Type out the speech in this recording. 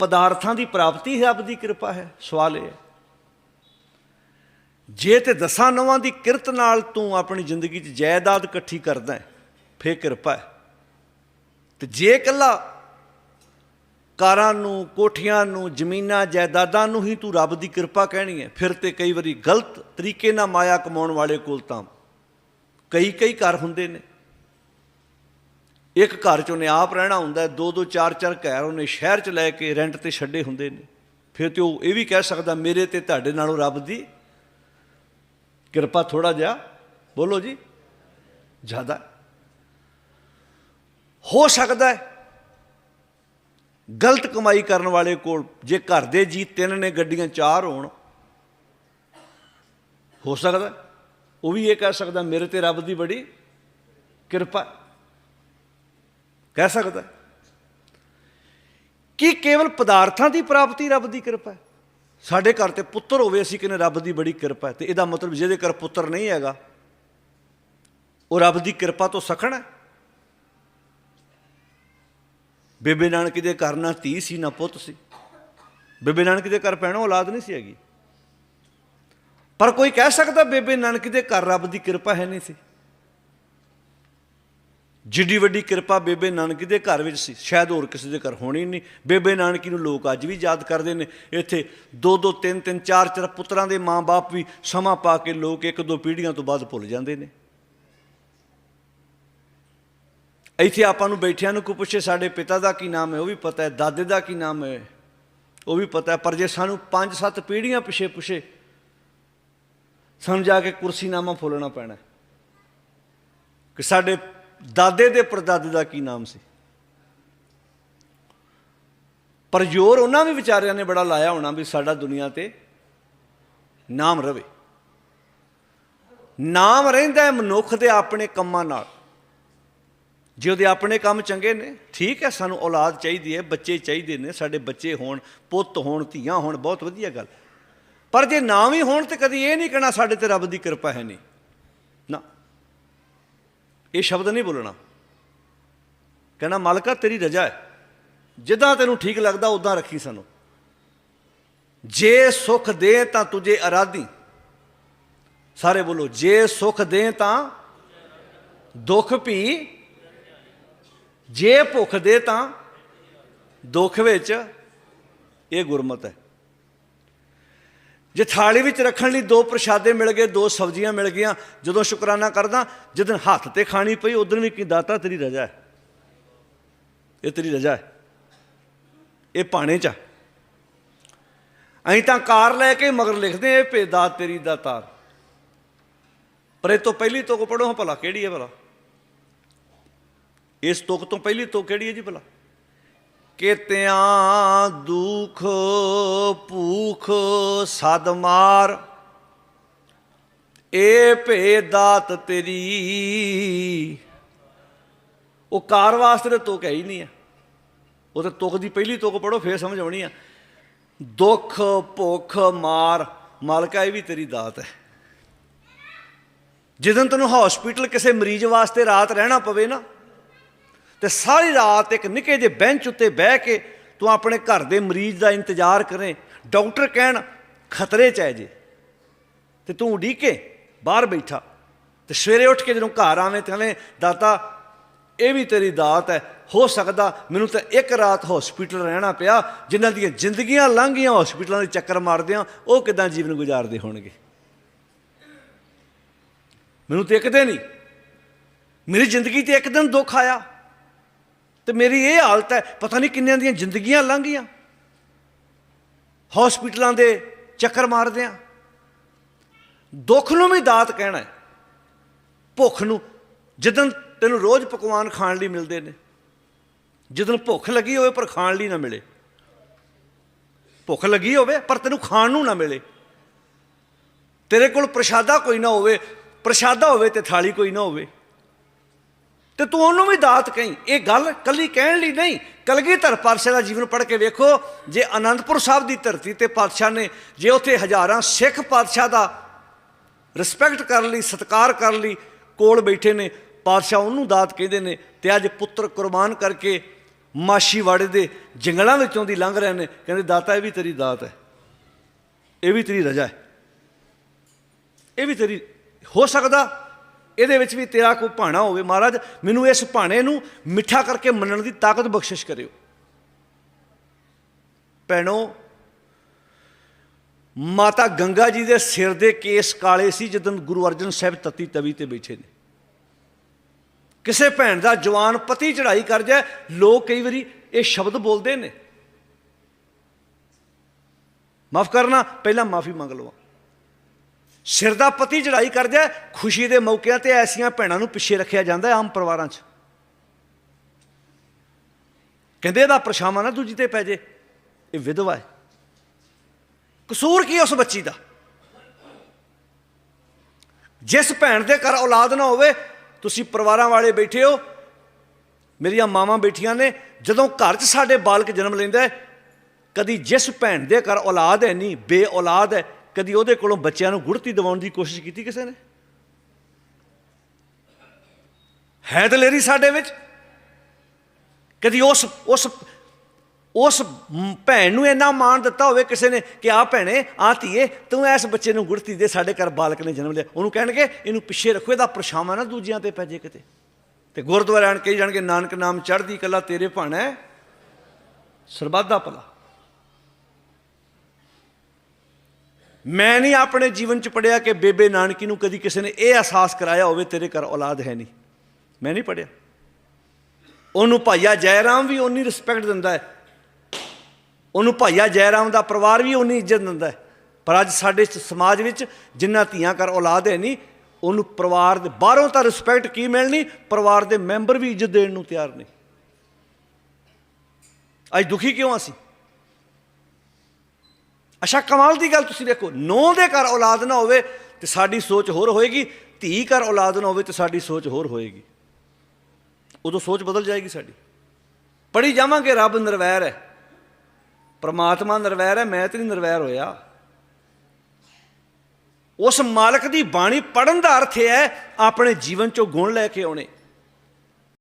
ਪਦਾਰਥਾਂ ਦੀ ਪ੍ਰਾਪਤੀ ਹੀ, ਰੱਬ ਦੀ ਕਿਰਪਾ ਹੈ, ਸਵਾਲ ਇਹ ਹੈ। ਜੇ ਤੇ ਦਸਾਂ ਨਵਾਂ ਦੀ ਕਿਰਤ ਨਾਲ ਤੂੰ ਆਪਣੀ ਜ਼ਿੰਦਗੀ 'ਚ ਜਾਇਦਾਦ ਇਕੱਠੀ ਕਰਦਾ ਹੈ, ਫੇਰ ਕਿਰਪਾ ਹੈ। ਤੇ ਜੇ ਇਕੱਲਾ ਕਾਰਾਂ ਨੂੰ, ਕੋਠੀਆਂ ਨੂੰ, ਜ਼ਮੀਨਾਂ, ਜਾਇਦਾਦਾਂ ਨੂੰ ਹੀ ਤੂੰ ਰੱਬ ਦੀ ਕਿਰਪਾ ਕਹਿਣੀ ਹੈ, ਫਿਰ ਤੇ ਕਈ ਵਾਰੀ ਗਲਤ ਤਰੀਕੇ ਨਾਲ ਮਾਇਆ ਕਮਾਉਣ ਵਾਲੇ ਕੋਲ ਤਾਂ ਕਈ ਕਈ ਘਰ ਹੁੰਦੇ ਨੇ। ਇੱਕ ਘਰ 'ਚ ਉਹਨੇ ਆਪ ਰਹਿਣਾ ਹੁੰਦਾ ਦੋ ਦੋ ਚਾਰ ਚਾਰ ਘਰ ਉਹਨੇ ਸ਼ਹਿਰ 'ਚ ਲੈ ਕੇ ਰੈਂਟ ਤੇ ਛੱਡੇ ਹੁੰਦੇ ਨੇ। ਫਿਰ ਤੇ ਉਹ ਇਹ ਵੀ ਕਹਿ ਸਕਦਾ, ਮੇਰੇ ਤੇ ਤੁਹਾਡੇ ਨਾਲੋਂ ਰੱਬ ਦੀ ਕਿਰਪਾ ਥੋੜਾ ਜਿਹਾ, ਬੋਲੋ ਜੀ, ਜ਼ਿਆਦਾ। ਹੋ ਸਕਦਾ ਹੈ ਗਲਤ ਕਮਾਈ ਕਰਨ ਵਾਲੇ ਕੋਲ ਜੇ ਘਰ ਦੇ ਜੀ ਤਿੰਨ ਨੇ ਗੱਡੀਆਂ ਚਾਰ ਹੋਣ, ਹੋ ਸਕਦਾ। ਉਹ ਵੀ ਇਹ ਕਹਿ ਸਕਦਾ, ਮੇਰੇ ਤੇ ਰੱਬ ਦੀ ਬੜੀ ਕਿਰਪਾ। ਕਹਿ ਸਕਦਾ। ਹੈ। ਕੀ ਕੇਵਲ ਪਦਾਰਥਾਂ ਦੀ ਪ੍ਰਾਪਤੀ ਰੱਬ ਦੀ ਕਿਰਪਾ ਹੈ? ਸਾਡੇ ਘਰ ਤੇ ਪੁੱਤਰ ਹੋਵੇ, ਅਸੀਂ ਕਹਿੰਦੇ ਰੱਬ ਦੀ ਬੜੀ ਕਿਰਪਾ ਹੈ ਤੇ ਇਹਦਾ ਮਤਲਬ ਜਿਹਦੇ ਘਰ ਪੁੱਤਰ ਨਹੀਂ ਹੈਗਾ, ਉਹ ਰੱਬ ਦੀ ਕਿਰਪਾ ਤੋਂ ਸਖਣ ਹੈ। ਬੇਬੇ ਨਾਨਕ ਦੇ ਘਰ ਨਾ ਧੀ ਸੀ, ਨਾ ਪੁੱਤ ਸੀ। ਬੇਬੇ ਨਾਨਕ ਦੇ ਘਰ ਪੈਣਾ ਔਲਾਦ ਨਹੀਂ ਸੀ ਹੈਗੀ। ਪਰ ਕੋਈ ਕਹਿ ਸਕਦਾ ਬੇਬੇ ਨਾਨਕ ਦੇ ਘਰ ਰੱਬ ਦੀ ਕਿਰਪਾ ਹੈ ਨਹੀਂ ਸੀ। ਜਿੱਡੀ ਵੱਡੀ ਕਿਰਪਾ ਬੇਬੇ ਨਾਨਕੀ ਦੇ ਘਰ ਵਿੱਚ ਸੀ, ਸ਼ਾਇਦ ਹੋਰ ਕਿਸੇ ਦੇ ਘਰ ਹੋਣੀ ਨਹੀਂ। ਬੇਬੇ ਨਾਨਕੀ ਨੂੰ ਲੋਕ ਅੱਜ ਵੀ ਯਾਦ ਕਰਦੇ ਨੇ, ਇੱਥੇ ਦੋ ਦੋ ਤਿੰਨ ਤਿੰਨ ਚਾਰ ਚਾਰ ਪੁੱਤਰਾਂ ਦੇ ਮਾਂ-ਬਾਪ ਵੀ ਸਮਾਂ ਪਾ ਕੇ ਲੋਕ ਇੱਕ ਦੋ ਪੀੜ੍ਹੀਆਂ ਤੋਂ ਬਾਅਦ ਭੁੱਲ ਜਾਂਦੇ ਨੇ। ਇੱਥੇ ਆਪਾਂ ਨੂੰ ਬੈਠਿਆਂ ਨੂੰ ਕੋਈ ਪੁੱਛੇ ਸਾਡੇ ਪਿਤਾ ਦਾ ਕੀ ਨਾਮ ਹੈ ਉਹ ਵੀ ਪਤਾ ਹੈ, ਦਾਦੇ ਦਾ ਕੀ ਨਾਮ ਹੈ ਉਹ ਵੀ ਪਤਾ ਹੈ, ਪਰ ਜੇ ਸਾਨੂੰ ਪੰਜ ਸੱਤ ਪੀੜ੍ਹੀਆਂ ਪਿਛੇ ਪੁੱਛੇ, ਸਾਨੂੰ ਜਾ ਕੇ ਕੁਰਸੀਨਾਮਾ ਫੋਲਣਾ ਪੈਣਾ ਕਿ ਸਾਡੇ ਦਾਦੇ ਦੇ ਪਰਦਾਦੇ ਦਾ ਕੀ ਨਾਮ ਸੀ? ਪਰ ਜ਼ੋਰ ਉਹਨਾਂ ਵੀ ਵਿਚਾਰਿਆਂ ਨੇ ਬੜਾ ਲਾਇਆ ਹੋਣਾ ਵੀ ਸਾਡਾ ਦੁਨੀਆ ਤੇ ਨਾਮ ਰਵੇ। ਨਾਮ ਰਹਿੰਦਾ ਹੈ ਮਨੁੱਖ ਦੇ ਆਪਣੇ ਕੰਮਾਂ ਨਾਲ। ਜੇ ਉਹਦੇ ਆਪਣੇ ਕੰਮ ਚੰਗੇ ਨੇ, ਠੀਕ ਹੈ, ਸਾਨੂੰ ਔਲਾਦ ਚਾਹੀਦੀ ਹੈ, ਬੱਚੇ ਚਾਹੀਦੇ ਨੇ, ਸਾਡੇ ਬੱਚੇ ਹੋਣ, ਪੁੱਤ ਹੋਣ, ਧੀਆਂ ਹੋਣ, ਬਹੁਤ ਵਧੀਆ ਗੱਲ। ਪਰ ਜੇ ਨਾ ਵੀ ਹੋਣ ਤੇ ਕਦੀ ਇਹ ਨਹੀਂ ਕਹਿਣਾ ਸਾਡੇ ਤੇ ਰੱਬ ਦੀ ਕਿਰਪਾ ਹੈ ਨਹੀਂ। ਇਹ ਸ਼ਬਦ ਨਹੀਂ ਬੋਲਣਾ। ਕਹਿਣਾ ਮਾਲਕਾ, ਤੇਰੀ ਰਜ਼ਾ ਹੈ। ਜਿੱਦਾਂ ਤੈਨੂੰ ਠੀਕ ਲੱਗਦਾ ਉਦਾਂ ਰੱਖੀ ਸਾਨੂੰ। ਜੇ ਸੁਖ ਦੇ ਤਾਂ ਤੁਝੇ ਅਰਾਧੀ। ਸਾਰੇ ਬੋਲੋ, ਜੇ ਸੁਖ ਦੇ ਤਾਂ ਦੁੱਖ ਵੀ ਜੇ ਭੁੱਖ ਦੇ ਤਾਂ ਦੁੱਖ ਵਿੱਚ ਇਹ ਗੁਰਮਤ ਹੈ। ਜੇ ਥਾਲੀ ਵਿੱਚ ਰੱਖਣ ਲਈ ਦੋ ਪ੍ਰਸ਼ਾਦੇ ਮਿਲ ਗਏ, ਦੋ ਸਬਜ਼ੀਆਂ ਮਿਲ ਗਈਆਂ, ਜਦੋਂ ਸ਼ੁਕਰਾਨਾ ਕਰਦਾ ਜਦੋਂ ਹੱਥ ਤੇ ਖਾਣੀ ਪਈ ਉਦੋਂ ਵੀ ਕੀ ਦਾਤਾ ਤੇਰੀ ਰਜ਼ਾ ਹੈ। ਇਹ ਤੇਰੀ ਰਜ਼ਾ ਹੈ। ਇਹ ਪਾਣੇ ਚ ਆ। ਅਸੀਂ ਤਾਂ ਕਾਰ ਲੈ ਕੇ ਮਗਰ ਲਿਖਦੇ ਇਹ ਭੇਦਾ ਤੇਰੀ ਦਾ ਤਾਰ। ਪਰ ਇਹ ਤੋਂ ਪਹਿਲੀ ਤੁਕ ਪੜੋ ਭਲਾ ਕਿਹੜੀ ਹੈ ਭਲਾ? ਇਸ ਤੁਕ ਤੋਂ ਪਹਿਲੀ ਤੁਕ ਕਿਹੜੀ ਹੈ ਜੀ ਭਲਾ? ਕਿਤਿਆਂ ਦੁਖ ਭੂਖ ਸਦ ਮਾਰ। ਭੇ ਦਾਤ ਤੇਰੀ। ਉਹ ਕਾਰ ਵਾਸਤੇ ਤੇ ਤੁਕ ਹੈ ਹੀ ਨਹੀਂ ਆ। ਉਹ ਤੇ ਤੁਕ ਦੀ ਪਹਿਲੀ ਤੁਕ ਪੜੋ ਫੇਰ ਸਮਝ ਆਉਣੀ ਆ। ਦੁੱਖ, ਭੁੱਖ, ਮਾਰ, ਮਾਲਕਾ, ਇਹ ਵੀ ਤੇਰੀ ਦਾਤ ਹੈ। ਜਦੋਂ ਤੈਨੂੰ ਹਸਪੀਟਲ ਕਿਸੇ ਮਰੀਜ਼ ਵਾਸਤੇ ਰਾਤ ਰਹਿਣਾ ਪਵੇ ਨਾ ਤੇ ਸਾਰੀ ਰਾਤ ਇੱਕ ਨਿੱਕੇ ਜਿਹੇ ਬੈਂਚ ਉੱਤੇ ਬਹਿ ਕੇ ਤੂੰ ਆਪਣੇ ਘਰ ਦੇ ਮਰੀਜ਼ ਦਾ ਇੰਤਜ਼ਾਰ ਕਰੇ, ਡਾਕਟਰ ਕਹਿਣ, ਖਤਰੇ 'ਚ ਹੈ ਜੀ। ਤੇ ਤੂੰ ਉਡੀਕੇ, ਬਾਹਰ ਬੈਠਾ। ਤੇ ਸਵੇਰੇ ਉੱਠ ਕੇ ਜਦੋਂ ਘਰ ਆਵੇਂ ਤੇ ਹਲੇ ਦਾਤਾ, ਇਹ ਵੀ ਤੇਰੀ ਦਾਤ ਹੈ, ਹੋ ਸਕਦਾ ਮੈਨੂੰ ਤਾਂ ਇੱਕ ਰਾਤ ਹਸਪੀਟਲ ਰਹਿਣਾ ਪਿਆ, ਜਿਨ੍ਹਾਂ ਦੀਆਂ ਜ਼ਿੰਦਗੀਆਂ ਲੰਘ ਗਈਆਂ ਹਸਪੀਟਲਾਂ ਦੇ ਚੱਕਰ ਮਾਰਦਿਆਂ ਉਹ ਕਿਦਾਂ ਜੀਵਨ ਗੁਜ਼ਾਰਦੇ ਹੋਣਗੇ? ਮੈਨੂੰ ਤੇ ਇੱਕ ਦਿਨ ਹੀ, ਮੇਰੀ ਜ਼ਿੰਦਗੀ ਤੇ ਇੱਕ ਦਿਨ ਦੁੱਖ ਆਇਆ। ਤੇ ਮੇਰੀ ਇਹ ਹਾਲਤ ਹੈ, ਪਤਾ ਨਹੀਂ ਕਿੰਨਿਆਂ ਦੀਆਂ ਜ਼ਿੰਦਗੀਆਂ ਲੰਘੀਆਂ। ਗਈਆਂ ਹਸਪੀਟਲਾਂ ਦੇ ਚੱਕਰ ਮਾਰਦੇ ਆ। ਦੁੱਖ ਨੂੰ ਵੀ ਦਾਤ ਕਹਿਣਾ ਭੁੱਖ ਨੂੰ ਜਦੋਂ ਤੈਨੂੰ ਰੋਜ਼ ਪਕਵਾਨ ਖਾਣ ਲਈ ਮਿਲਦੇ ਨੇ ਜਦੋਂ ਭੁੱਖ ਲੱਗੀ ਹੋਵੇ ਪਰ ਖਾਣ ਲਈ ਨਾ ਮਿਲੇ। ਭੁੱਖ ਲੱਗੀ ਹੋਵੇ ਪਰ ਤੈਨੂੰ ਖਾਣ ਨੂੰ ਨਾ ਮਿਲੇ। ਤੇਰੇ ਕੋਲ ਪ੍ਰਸ਼ਾਦਾ ਕੋਈ ਨਾ ਹੋਵੇ, ਪ੍ਰਸ਼ਾਦਾ ਹੋਵੇ ਤੇ ਥਾਲੀ ਕੋਈ ਨਾ ਹੋਵੇ। ਤੇ ਤੂੰ ਉਹਨੂੰ ਵੀ ਦਾਤ ਕਹੀਂ। ਇਹ ਗੱਲ ਕੱਲੀ ਕਹਿਣ ਲਈ ਨਹੀਂ। ਕਲਗੀਧਰ ਪਾਤਸ਼ਾਹ ਦਾ ਜੀਵਨ ਪੜ੍ਹ ਕੇ ਵੇਖੋ, ਜੇ ਆਨੰਦਪੁਰ ਸਾਹਿਬ ਦੀ ਧਰਤੀ ਤੇ ਪਾਤਸ਼ਾਹ ਨੇ, ਜੇ ਉੱਥੇ ਹਜ਼ਾਰਾਂ ਸਿੱਖ ਪਾਤਸ਼ਾਹ ਦਾ ਰਿਸਪੈਕਟ ਕਰਨ ਲਈ, ਸਤਿਕਾਰ ਕਰਨ ਲਈ, ਕੋਲ ਬੈਠੇ ਨੇ, ਪਾਤਸ਼ਾਹ ਉਹਨੂੰ ਦਾਤ ਕਹਿੰਦੇ ਨੇ, ਤੇ ਅੱਜ ਪੁੱਤਰ ਕੁਰਬਾਨ ਕਰਕੇ ਮਾਸ਼ੀਵਾੜੇ ਦੇ ਜੰਗਲਾਂ ਵਿੱਚੋਂ ਦੀ ਲੰਘ ਰਹੇ ਨੇ। ਕਹਿੰਦੇ, ਦਾਤਾ, ਇਹ ਵੀ ਤੇਰੀ ਦਾਤ ਹੈ। ਇਹ ਵੀ ਤੇਰੀ ਰਜਾ ਹੈ। ਇਹ ਵੀ ਤੇਰੀ, ਹੋ ਸਕਦਾ ਇਹਦੇ ਵਿੱਚ ਵੀ ਤੇਰਾ ਕੋਈ ਭਾਣਾ ਹੋਵੇ ਮਹਾਰਾਜ, ਮੈਨੂੰ ਇਸ ਭਾਣੇ ਨੂੰ ਮਿੱਠਾ ਕਰਕੇ ਮੰਨਣ ਦੀ ਤਾਕਤ ਬਖਸ਼ਿਸ਼ ਕਰਿਓ। ਭੈਣੋ, ਮਾਤਾ ਗੰਗਾ ਜੀ ਦੇ ਸਿਰ ਦੇ ਕੇਸ ਕਾਲੇ ਸੀ ਜਦੋਂ ਗੁਰੂ ਅਰਜਨ ਸਾਹਿਬ ਤਤੀ ਤਵੀ ਤੇ ਬੈਠੇ ਨੇ। ਕਿਸੇ ਭੈਣ ਦਾ ਜਵਾਨ ਪਤੀ ਚੜਾਈ ਕਰ ਜਾਏ, ਲੋਕ ਕਈ ਵਾਰੀ ਇਹ ਸ਼ਬਦ ਬੋਲਦੇ ਨੇ। ਮਾਫ ਕਰਨਾ, ਪਹਿਲਾਂ ਮਾਫੀ ਮੰਗ ਲਵਾਂ ਸਿਰ ਦਾ ਪਤੀ ਜੜਾਈ ਕਰਦਾ ਖੁਸ਼ੀ ਦੇ ਮੌਕਿਆਂ ਤੇ ਐਸੀਆਂ ਭੈਣਾਂ ਨੂੰ ਪਿੱਛੇ ਰੱਖਿਆ ਜਾਂਦਾ ਆਮ ਪਰਿਵਾਰਾਂ 'ਚ। ਕਹਿੰਦੇ ਇਹਦਾ ਪਰਛਾਵਾਂ ਨਾ ਦੂਜੀ ਤੇ ਪੈ ਜੇ, ਇਹ ਵਿਧਵਾ ਹੈ। ਕਸੂਰ ਕੀ ਹੈ ਉਸ ਬੱਚੀ ਦਾ? ਜਿਸ ਭੈਣ ਦੇ ਘਰ ਔਲਾਦ ਨਾ ਹੋਵੇ, ਤੁਸੀਂ ਪਰਿਵਾਰਾਂ ਵਾਲੇ ਬੈਠੇ ਹੋ, ਮੇਰੀਆਂ ਮਾਵਾਂ ਬੈਠੀਆਂ ਨੇ, ਜਦੋਂ ਘਰ 'ਚ ਸਾਡੇ ਬਾਲਕ ਜਨਮ ਲੈਂਦਾ ਕਦੀ ਜਿਸ ਭੈਣ ਦੇ ਘਰ ਔਲਾਦ ਹੈ ਨਹੀਂ ਬੇ ਔਲਾਦ ਹੈ ਕਦੀ ਉਹਦੇ ਕੋਲੋਂ ਬੱਚਿਆਂ ਨੂੰ ਗੁੜਤੀ ਦਿਵਾਉਣ ਦੀ ਕੋਸ਼ਿਸ਼ ਕੀਤੀ ਕਿਸੇ ਨੇ? ਹੈ ਦਲੇਰੀ ਸਾਡੇ ਵਿੱਚ? ਕਦੀ ਉਸ ਉਸ ਉਸ ਭੈਣ ਨੂੰ ਇੰਨਾ ਮਾਣ ਦਿੱਤਾ ਹੋਵੇ ਕਿਸੇ ਨੇ ਕਿ ਆ ਭੈਣੇ ਆ ਧੀਏ, ਤੂੰ ਇਸ ਬੱਚੇ ਨੂੰ ਗੁੜਤੀ ਦੇ ਸਾਡੇ ਘਰ ਬਾਲਕ ਨੇ ਜਨਮ ਲਿਆ। ਉਹਨੂੰ ਕਹਿਣਗੇ, ਇਹਨੂੰ ਪਿੱਛੇ ਰੱਖੋ, ਇਹਦਾ ਪਰਛਾਵਾਂ ਨਾ ਦੂਜਿਆਂ ਤੇ ਪੈ ਜੇ ਕਿਤੇ। ਤੇ ਗੁਰਦੁਆਰੇ ਆਣ ਕੇ ਜਾਣਗੇ, ਨਾਨਕ ਨਾਮ ਚੜ੍ਹਦੀ ਕੱਲਾ ਤੇਰੇ ਭਾਣਾ ਸਰਬੱਧਾ ਭਲਾ। ਮੈਂ ਨਹੀਂ ਆਪਣੇ ਜੀਵਨ ਚ ਪੜਿਆ ਕਿ ਬੇਬੇ ਨਾਨਕੀ ਨੂੰ ਕਦੀ ਕਿਸੇ ਨੇ ਇਹ ਅਹਿਸਾਸ ਕਰਾਇਆ ਹੋਵੇ, ਤੇਰੇ ਘਰ ਔਲਾਦ ਹੈ ਨਹੀਂ। ਮੈਂ ਨਹੀਂ ਪੜਿਆ। ਉਹਨੂੰ ਭਾਈਆ ਜੈਰਾਮ ਵੀ ਉਨੀ ਰਿਸਪੈਕਟ ਦਿੰਦਾ ਹੈ। ਉਹਨੂੰ ਭਾਈਆ ਜੈਰਾਮ ਦਾ ਪਰਿਵਾਰ ਵੀ ਉਨੀ ਇੱਜ਼ਤ ਦਿੰਦਾ ਹੈ। ਪਰ ਅੱਜ ਸਾਡੇ ਸਮਾਜ ਵਿੱਚ ਜਿੰਨਾ ਧੀਆਂ ਘਰ ਔਲਾਦ ਹੈ ਨਹੀਂ, ਉਹਨੂੰ ਪਰਿਵਾਰ ਦੇ ਬਾਹਰੋਂ ਤਾਂ ਰਿਸਪੈਕਟ ਕੀ ਮਿਲਣੀ? ਪਰਿਵਾਰ ਦੇ ਮੈਂਬਰ ਵੀ ਇੱਜ਼ਤ ਦੇਣ ਨੂੰ ਤਿਆਰ ਨਹੀਂ। ਅੱਜ ਦੁਖੀ ਕਿਉਂ ਅਸੀਂ? ਅੱਛਾ ਕਮਾਲ ਦੀ ਗੱਲ ਤੁਸੀਂ ਦੇਖੋ ਨੌ ਦੇ ਘਰ ਔਲਾਦ ਨਾ ਹੋਵੇ ਤੇ ਸਾਡੀ ਸੋਚ ਹੋਰ ਹੋਏਗੀ, ਧੀ ਘਰ ਔਲਾਦ ਨਾ ਹੋਵੇ ਤੇ ਸਾਡੀ ਸੋਚ ਹੋਰ ਹੋਏਗੀ। ਉਦੋਂ ਸੋਚ ਬਦਲ ਜਾਏਗੀ ਸਾਡੀ। ਪੜੀ ਜਾਵਾਂਗੇ, ਰੱਬ ਨਿਰਵੈਰ ਹੈ। ਪਰਮਾਤਮਾ ਨਿਰਵੈਰ ਹੈ, ਮੈਂ ਤੇ ਨਹੀਂ ਨਿਰਵੈਰ ਹੋਇਆ। ਉਸ ਮਾਲਕ ਦੀ ਬਾਣੀ ਪੜਨ ਦਾ ਅਰਥ ਇਹ ਹੈ, ਆਪਣੇ ਜੀਵਨ ਚੋਂ ਗੁਣ ਲੈ ਕੇ ਆਉਣੇ।